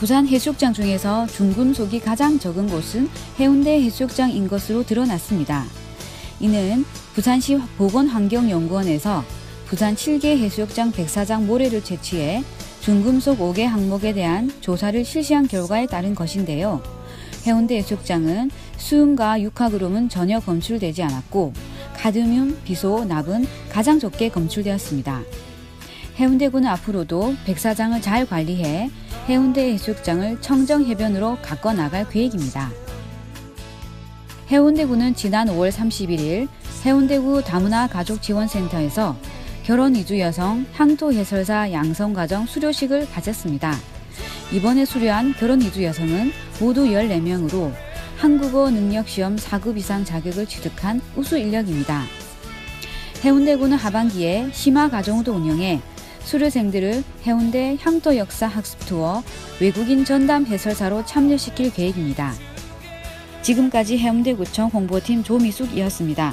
부산 해수욕장 중에서 중금속이 가장 적은 곳은 해운대 해수욕장인 것으로 드러났습니다. 이는 부산시 보건환경연구원에서 부산 7개 해수욕장 백사장 모래를 채취해 중금속 5개 항목에 대한 조사를 실시한 결과에 따른 것인데요. 해운대 해수욕장은 수은과 육하그lum은 전혀 검출되지 않았고 카드뮴, 비소, 납은 가장 적게 검출되었습니다. 해운대구는 앞으로도 백사장을 잘 관리해 해운대 해수욕장을 청정 해변으로 가꿔 나갈 계획입니다. 해운대구는 지난 5월 31일 해운대구 다문화 가족지원센터에서 결혼 이주 여성 향토 해설사 양성 가정 수료식을 가졌습니다. 이번에 수료한 결혼 이주 여성은 모두 14명으로 한국어 능력 시험 4급 이상 자격을 취득한 우수 인력입니다. 해운대구는 하반기에 심화 가정도 운영해 수료생들을 해운대 향토 역사 학습 투어 외국인 전담 해설사로 참여시킬 계획입니다. 지금까지 해운대구청 홍보팀 조미숙이었습니다.